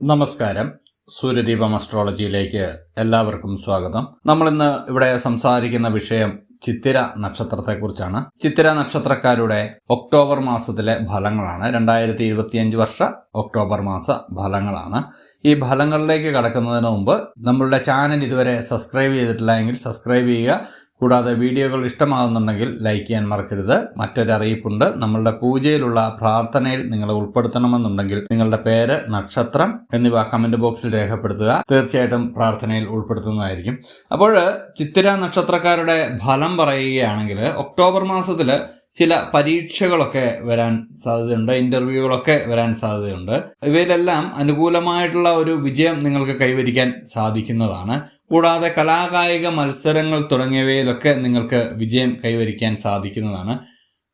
നമസ്കാരം. സൂര്യദീപം അസ്ട്രോളജിയിലേക്ക് എല്ലാവർക്കും സ്വാഗതം. നമ്മൾ ഇന്ന് ഇവിടെ സംസാരിക്കുന്ന വിഷയം ചിത്തിര നക്ഷത്രത്തെക്കുറിച്ചാണ്. ചിത്തിര നക്ഷത്രക്കാരുടെ ഒക്ടോബർ മാസത്തിലെ ഫലങ്ങളാണ്. രണ്ടായിരത്തി ഇരുപത്തിയഞ്ച് വർഷ ഒക്ടോബർ മാസ ഫലങ്ങളാണ്. ഈ ഫലങ്ങളിലേക്ക് കടക്കുന്നതിന് മുമ്പ് നമ്മളുടെ ചാനൽ ഇതുവരെ സബ്സ്ക്രൈബ് ചെയ്തിട്ടില്ല എങ്കിൽ സബ്സ്ക്രൈബ് ചെയ്യുക. കൂടാതെ വീഡിയോകൾ ഇഷ്ടമാകുന്നുണ്ടെങ്കിൽ ലൈക്ക് ചെയ്യാൻ മറക്കരുത്. മറ്റൊരു അറിയിപ്പുണ്ട്. നമ്മളുടെ പൂജയിലുള്ള പ്രാർത്ഥനയിൽ നിങ്ങളെ ഉൾപ്പെടുത്തണമെന്നുണ്ടെങ്കിൽ നിങ്ങളുടെ പേര് നക്ഷത്രം എന്നിവ കമന്റ് ബോക്സിൽ രേഖപ്പെടുത്തുക. തീർച്ചയായിട്ടും പ്രാർത്ഥനയിൽ ഉൾപ്പെടുത്തുന്നതായിരിക്കും. അപ്പോൾ ചിത്തിര നക്ഷത്രക്കാരുടെ ഫലം പറയുകയാണെങ്കിൽ ഒക്ടോബർ മാസത്തിൽ ചില പരീക്ഷകളൊക്കെ വരാൻ സാധ്യതയുണ്ട്. ഇന്റർവ്യൂകളൊക്കെ വരാൻ സാധ്യതയുണ്ട്. ഇവയിലെല്ലാം അനുകൂലമായിട്ടുള്ള ഒരു വിജയം നിങ്ങൾക്ക് കൈവരിക്കാൻ സാധിക്കുന്നതാണ്. കൂടാതെ കലാകായിക മത്സരങ്ങൾ തുടങ്ങിയവയിലൊക്കെ നിങ്ങൾക്ക് വിജയം കൈവരിക്കാൻ സാധിക്കുന്നതാണ്.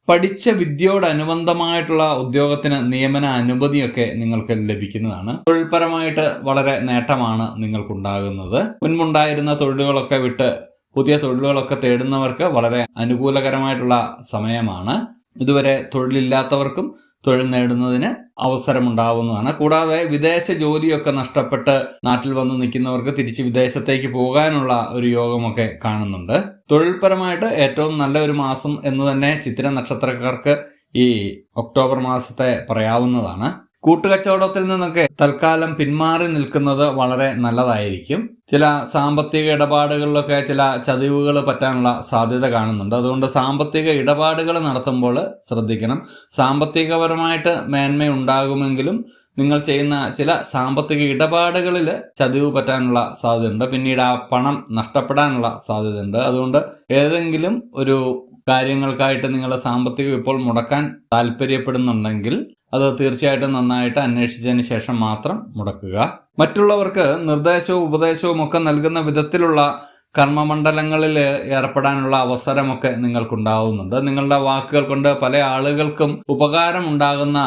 പഠിച്ച വിദ്യയോടനുബന്ധമായിട്ടുള്ള ഉദ്യോഗത്തിന് നിയമന അനുമതിയൊക്കെ നിങ്ങൾക്ക് ലഭിക്കുന്നതാണ്. തൊഴിൽപരമായിട്ട് വളരെ നേട്ടമാണ് നിങ്ങൾക്കുണ്ടാകുന്നത്. മുൻപുണ്ടായിരുന്ന തൊഴിലുകളൊക്കെ വിട്ട് പുതിയ തൊഴിലുകളൊക്കെ തേടുന്നവർക്ക് വളരെ അനുകൂലകരമായിട്ടുള്ള സമയമാണ്. ഇതുവരെ തൊഴിലില്ലാത്തവർക്കും തൊഴിൽ നേടുന്നതിന് അവസരമുണ്ടാവുന്നതാണ്. കൂടാതെ വിദേശ ജോലിയൊക്കെ നഷ്ടപ്പെട്ട് നാട്ടിൽ വന്ന് നിൽക്കുന്നവർക്ക് തിരിച്ച് വിദേശത്തേക്ക് പോകാനുള്ള ഒരു യോഗമൊക്കെ കാണുന്നുണ്ട്. തൊഴിൽപരമായിട്ട് ഏറ്റവും നല്ല ഒരു മാസം എന്ന് തന്നെ ചിത്ര നക്ഷത്രക്കാർക്ക് ഈ ഒക്ടോബർ മാസത്തെ പറയാവുന്നതാണ്. കൂട്ടുകച്ചവടത്തിൽ നിന്നൊക്കെ തൽക്കാലം പിന്മാറി നിൽക്കുന്നത് വളരെ നല്ലതായിരിക്കും. ചില സാമ്പത്തിക ഇടപാടുകളിലൊക്കെ ചില ചതിവുകൾ പറ്റാനുള്ള സാധ്യത കാണുന്നുണ്ട്. അതുകൊണ്ട് സാമ്പത്തിക ഇടപാടുകൾ നടത്തുമ്പോൾ ശ്രദ്ധിക്കണം. സാമ്പത്തികപരമായിട്ട് മേന്മ ഉണ്ടാകുമെങ്കിലും നിങ്ങൾ ചെയ്യുന്ന ചില സാമ്പത്തിക ഇടപാടുകളിൽ ചതിവ് പറ്റാനുള്ള സാധ്യതയുണ്ട്. പിന്നീട് ആ പണം നഷ്ടപ്പെടാനുള്ള സാധ്യതയുണ്ട്. അതുകൊണ്ട് ഏതെങ്കിലും ഒരു കാര്യങ്ങൾക്കായിട്ട് നിങ്ങൾ സാമ്പത്തികം ഇപ്പോൾ മുടക്കാൻ താല്പര്യപ്പെടുന്നുണ്ടെങ്കിൽ അത് തീർച്ചയായിട്ടും നന്നായിട്ട് അന്വേഷിച്ചതിന് ശേഷം മാത്രം മുടക്കുക. മറ്റുള്ളവർക്ക് നിർദ്ദേശവും ഉപദേശവും ഒക്കെ നൽകുന്ന വിധത്തിലുള്ള കർമ്മമണ്ഡലങ്ങളിൽ ഏർപ്പെടാനുള്ള അവസരമൊക്കെ നിങ്ങൾക്കുണ്ടാവുന്നുണ്ട്. നിങ്ങളുടെ വാക്കുകൾ കൊണ്ട് പല ആളുകൾക്കും ഉപകാരം ഉണ്ടാകുന്ന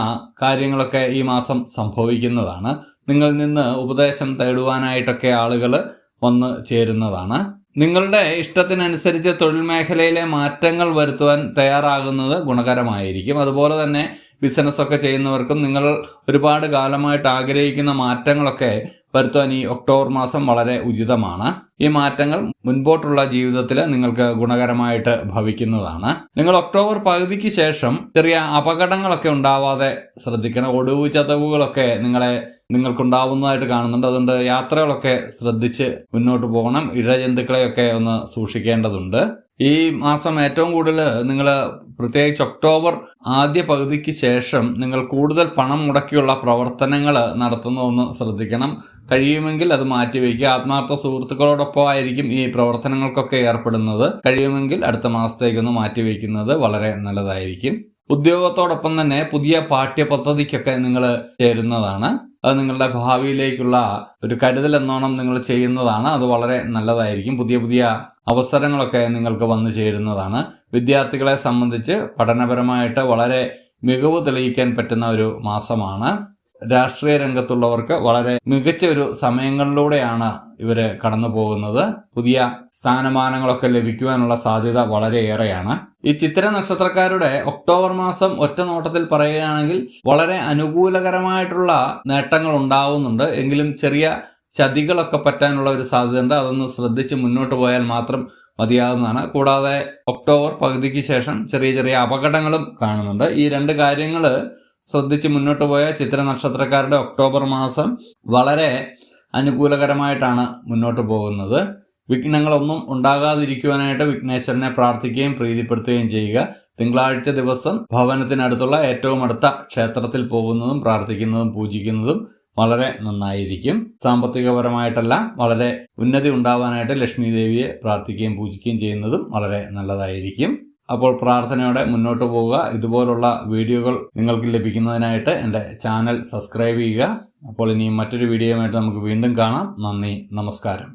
കാര്യങ്ങളൊക്കെ ഈ മാസം സംഭവിക്കുന്നതാണ്. നിങ്ങളിൽ നിന്ന് ഉപദേശം തേടുവാനായിട്ടൊക്കെ ആളുകൾ വന്ന് ചേരുന്നതാണ്. നിങ്ങളുടെ ഇഷ്ടത്തിനനുസരിച്ച് തൊഴിൽ മേഖലയിലെ മാറ്റങ്ങൾ വരുത്തുവാൻ തയ്യാറാകുന്നത് ഗുണകരമായിരിക്കും. അതുപോലെ തന്നെ ബിസിനസ് ഒക്കെ ചെയ്യുന്നവർക്കും നിങ്ങൾ ഒരുപാട് കാലമായിട്ട് ആഗ്രഹിക്കുന്ന മാറ്റങ്ങളൊക്കെ വരുത്തുവാൻ ഈ ഒക്ടോബർ മാസം വളരെ ഉചിതമാണ്. ഈ മാറ്റങ്ങൾ മുൻപോട്ടുള്ള ജീവിതത്തിൽ നിങ്ങൾക്ക് ഗുണകരമായിട്ട് ഭവിക്കുന്നതാണ്. നിങ്ങൾ ഒക്ടോബർ പകുതിക്ക് ശേഷം ചെറിയ അപകടങ്ങളൊക്കെ ഉണ്ടാവാതെ ശ്രദ്ധിക്കണം. ഒടിവ് ചതവുകളൊക്കെ നിങ്ങളെ നിങ്ങൾക്കുണ്ടാവുന്നതായിട്ട് കാണുന്നുണ്ട്. അതുകൊണ്ട് യാത്രകളൊക്കെ ശ്രദ്ധിച്ച് മുന്നോട്ട് പോകണം. ഇഴജന്തുക്കളെയൊക്കെ ഒന്ന് സൂക്ഷിക്കേണ്ടതുണ്ട്. ഈ മാസം ഏറ്റവും കൂടുതൽ നിങ്ങൾ പ്രത്യേകിച്ച് ഒക്ടോബർ ആദ്യ പകുതിക്ക് ശേഷം നിങ്ങൾ കൂടുതൽ പണം മുടക്കിയുള്ള പ്രവർത്തനങ്ങൾ നടത്തുന്നതൊന്ന് ശ്രദ്ധിക്കണം. കഴിയുമെങ്കിൽ അത് മാറ്റിവെക്കുക ആത്മാർത്ഥ സുഹൃത്തുക്കളോടൊപ്പം ആയിരിക്കും ഈ പ്രവർത്തനങ്ങൾക്കൊക്കെ ഏർപ്പെടുന്നത്. കഴിയുമെങ്കിൽ അടുത്ത മാസത്തേക്കൊന്ന് മാറ്റിവെക്കുന്നത് വളരെ നല്ലതായിരിക്കും. ഉദ്യോഗത്തോടൊപ്പം തന്നെ പുതിയ പാഠ്യപദ്ധതിക്കൊക്കെ നിങ്ങൾ ചേരുന്നതാണ്. അത് നിങ്ങളുടെ ഭാവിയിലേക്കുള്ള ഒരു കരുതൽ എന്നോണം നിങ്ങൾ ചെയ്യുന്നതാണ്. അത് വളരെ നല്ലതായിരിക്കും. പുതിയ പുതിയ അവസരങ്ങളൊക്കെ നിങ്ങൾക്ക് വന്നു ചേരുന്നതാണ്. വിദ്യാർത്ഥികളെ സംബന്ധിച്ച് പഠനപരമായിട്ട് വളരെ മികവ് തെളിയിക്കാൻ പറ്റുന്ന ഒരു മാസമാണ്. രാഷ്ട്രീയ രംഗത്തുള്ളവർക്ക് വളരെ മികച്ച ഒരു സമയങ്ങളിലൂടെയാണ് ഇവർ കടന്നു പോകുന്നത്. പുതിയ സ്ഥാനമാനങ്ങളൊക്കെ ലഭിക്കുവാനുള്ള സാധ്യത വളരെയേറെയാണ് ഈ ചിത്ര നക്ഷത്രക്കാരുടെ ഒക്ടോബർ മാസം ഒറ്റ നോട്ടത്തിൽ പറയുകയാണെങ്കിൽ വളരെ അനുകൂലകരമായിട്ടുള്ള നേട്ടങ്ങൾ ഉണ്ടാവുന്നുണ്ട്. എങ്കിലും ചെറിയ ചതികളൊക്കെ പറ്റാനുള്ള ഒരു സാധ്യതയുണ്ട് അതൊന്ന് ശ്രദ്ധിച്ച് മുന്നോട്ട് പോയാൽ മാത്രം മതിയാവുന്നതാണ്. കൂടാതെ ഒക്ടോബർ പകുതിക്ക് ശേഷം ചെറിയ ചെറിയ അപകടങ്ങളും കാണുന്നുണ്ട്. ഈ രണ്ട് കാര്യങ്ങൾ ശ്രദ്ധിച്ച് മുന്നോട്ട് പോയ ചിത്ര നക്ഷത്രക്കാരുടെ ഒക്ടോബർ മാസം വളരെ അനുകൂലകരമായിട്ടാണ് മുന്നോട്ട് പോകുന്നത്. വിഘ്നങ്ങളൊന്നും ഉണ്ടാകാതിരിക്കുവാനായിട്ട് വിഘ്നേശ്വരനെ പ്രാർത്ഥിക്കുകയും പ്രീതിപ്പെടുത്തുകയും ചെയ്യുക. തിങ്കളാഴ്ച ദിവസം ഭവനത്തിനടുത്തുള്ള ഏറ്റവും അടുത്ത ക്ഷേത്രത്തിൽ പോകുന്നതും പ്രാർത്ഥിക്കുന്നതും പൂജിക്കുന്നതും വളരെ നന്നായിരിക്കും. സാമ്പത്തികപരമായിട്ടെല്ലാം വളരെ ഉന്നതി ഉണ്ടാവാനായിട്ട് ലക്ഷ്മി ദേവിയെ പ്രാർത്ഥിക്കുകയും പൂജിക്കുകയും ചെയ്യുന്നതും വളരെ നല്ലതായിരിക്കും. അപ്പോൾ പ്രാർത്ഥനയോടെ മുന്നോട്ട് പോവുക. ഇതുപോലുള്ള വീഡിയോകൾ നിങ്ങൾക്ക് ലഭിക്കുന്നതിനായിട്ട് എന്റെ ചാനൽ സബ്സ്ക്രൈബ് ചെയ്യുക. അപ്പോൾ ഇനിയും മറ്റൊരു വീഡിയോയുമായിട്ട് നമുക്ക് വീണ്ടും കാണാം. നന്ദി നമസ്കാരം.